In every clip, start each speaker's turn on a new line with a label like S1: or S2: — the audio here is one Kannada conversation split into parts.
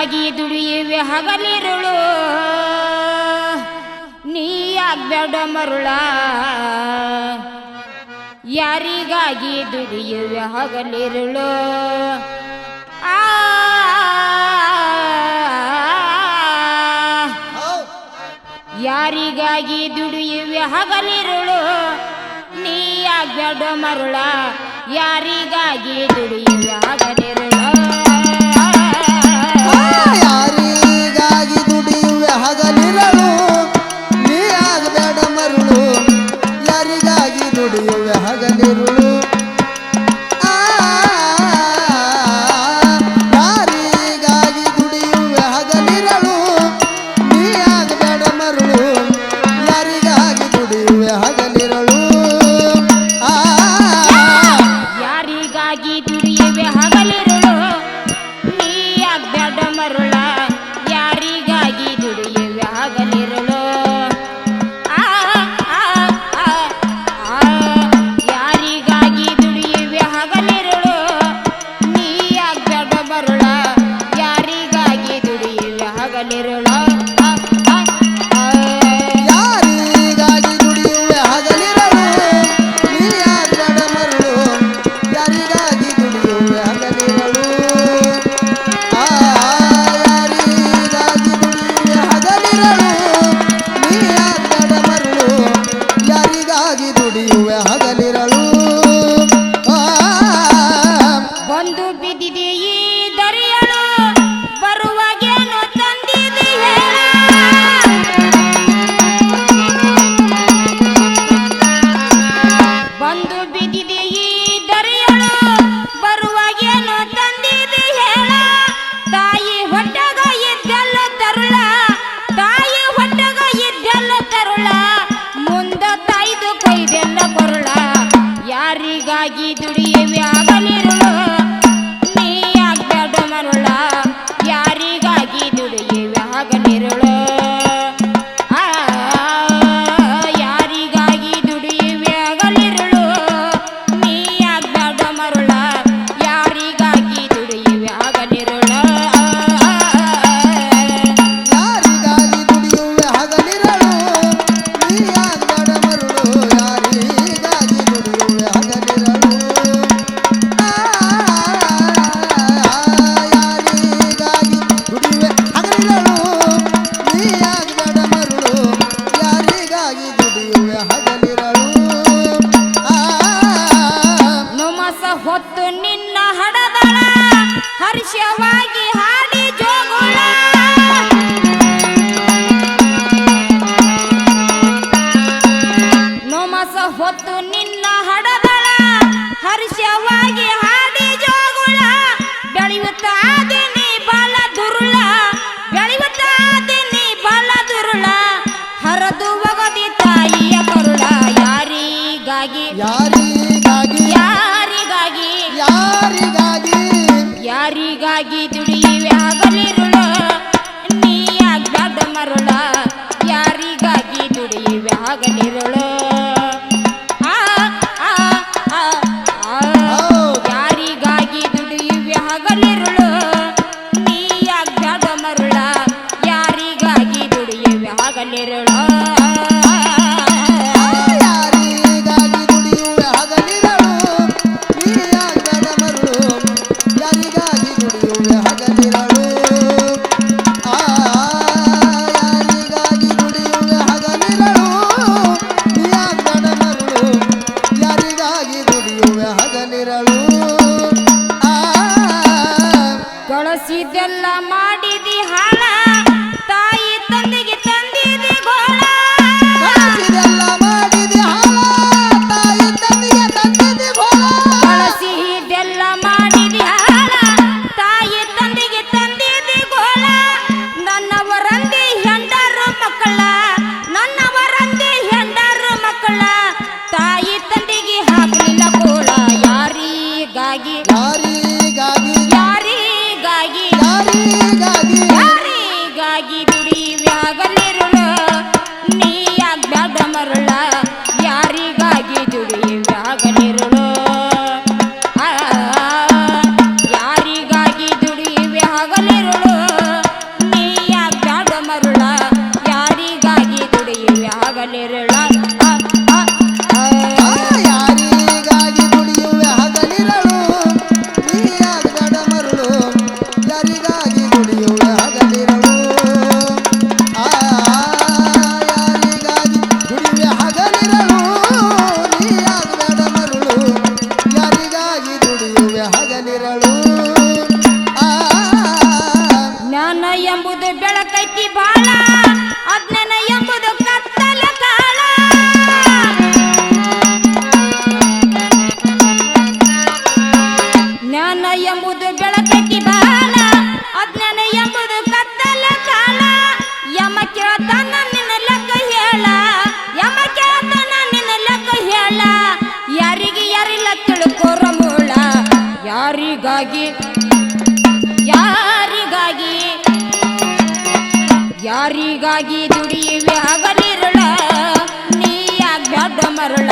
S1: ನಿನಗಾಗಿ ದುಡಿಯುವೆ ಹಗಲಿರುಳು. ನೀ ಆಗ್ಬೇಡ ಮರುಳ. ಯಾರಿಗಾಗಿ ದುಡಿಯುವೆ ಹಗಲಿರುಳು. ಆ. ಯಾರಿಗಾಗಿ ದುಡಿಯುವೆ ಹಗಲಿರುಳು. ನೀ ಆಗ್ಬೇಡ ಮರುಳ. ಯಾರಿಗಾಗಿ ದುಡಿ ಹೊತ್ತು ನಿನ್ನ ಹಡದಳ ಹರ್ಷವಾಗಿ ಹಾಡಿ ಜೋಗುಳ. ಬೆಳೆಯುತ್ತಾ ದಿನಿ ಬಲ ದುರುಳ. ಬೆಳೆಯುತ್ತಾ ದಿನಿ ಬಲ ದುರುಳ. ಹರದು ಒಗದಿ ತಾಯಿಯ ಕರುಳ. ಯಾರಿಗಾಗಿ?
S2: ಯಾರಿಗಾಗಿ?
S1: ಯಾರಿಗಾಗಿ?
S2: ಯಾರಿಗಾಗಿ?
S1: ಯಾರಿಗಾಗಿ ದುಡಿಯುವೆ ಹಗಲಿರುಳ? ನೀ ಆಗ್ಬಾರ್ದ ಮರುಳ. ಆಗಿದುಡಿ ವ್ಯಾಗಲಿರುಳು ಬೆರಳು ಜ್ಞಾನ ಎಂಬುದು ಬೆಳ ಯಾರಿಗಾಗಿ ದುಡಿಯುವೆ ಹಗಲಿರುಳ ನೀ ಯಾಕೆ ಮರಳ.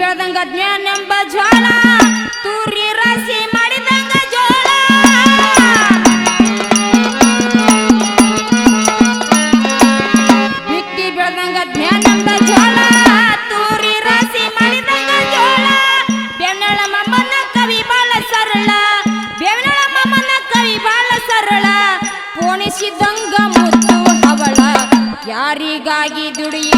S1: ಬೆಳ್ದಂಗ ಜ್ಞಾನೆಂಬ ಜ್ವಾಲ. ತೂರಿ ರಾಶಿ ಮಾಡಿದಂಗ ಜೋಳ ಬಿತ್ತಿ ಬೆಳ್ದಂಗ ಜ್ಞಾನೆಂಬ ಜ್ವಾಲ. ತೂರಿ ರಾಶಿ ಮಾಡಿದಂಗ ಜೋಳ ಬೆನ್ನಳ ಮಮ್ಮನ ಕವಿ ಬಾಳ ಸರಳ. ಬೆನ್ನಳ ಮಮ್ಮನ ಕವಿ ಬಾಳ ಸರಳ. ಪೋಣಿಸಿದಂಗ ಮುತ್ತು ಅವಳ ಯಾರಿಗಾಗಿ ದುಡಿಯ